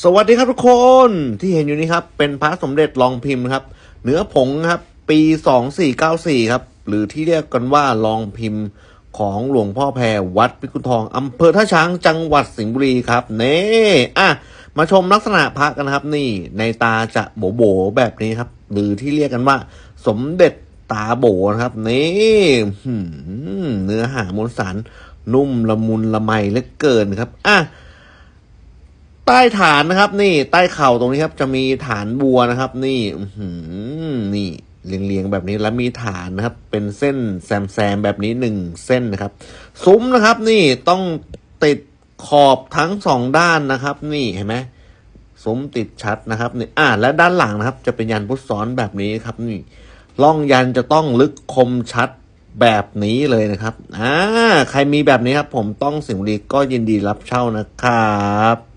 สวัสดีครับทุกคนที่เห็นอยู่นี้ครับ เป็นพระสมเด็จรองพิมพ์ครับ เนื้อผงครับ ปี2494ครับ หรือที่เรียกกันว่ารองพิมพ์ของหลวงพ่อแพรวัดพิกุลทองอำเภอท่าช้างจังหวัดสิงห์บุรีครับเน่อะมาชมลักษณะพระกันครับ นี่ ในตาจะโบโบแบบนี้ครับ หรือที่เรียกกันว่า สมเด็จตาโบนะครับนี่เนื้อหามวลสารนุ่มละมุนละไมเหลือเกินครับอะ ใต้ฐานนะครับ นี่ใต้เข่าตรงนี้ครับ จะมีฐานบัวนะครับ นี่อื้อหือนี่เรียงๆแบบนี้แล้วมีฐานนะครับ เป็นเส้นแซมๆแบบนี้หนึ่งเส้นนะครับ ซุ้มนะครับ นี่ต้องติดขอบทั้งสองด้านนะครับ นี่เห็นไหมซุ้มติดชัดนะครับนี่อ่าและด้านหลังนะครับ จะเป็นยันพุทธซ้อนแบบนี้ครับ นี่ล่องยันจะต้องลึกคมชัดแบบนี้เลยนะครับ อ่า ใครมีแบบนี้ครับ ผมต้องสิงห์บุรีก็ยินดีรับเช่านะครับ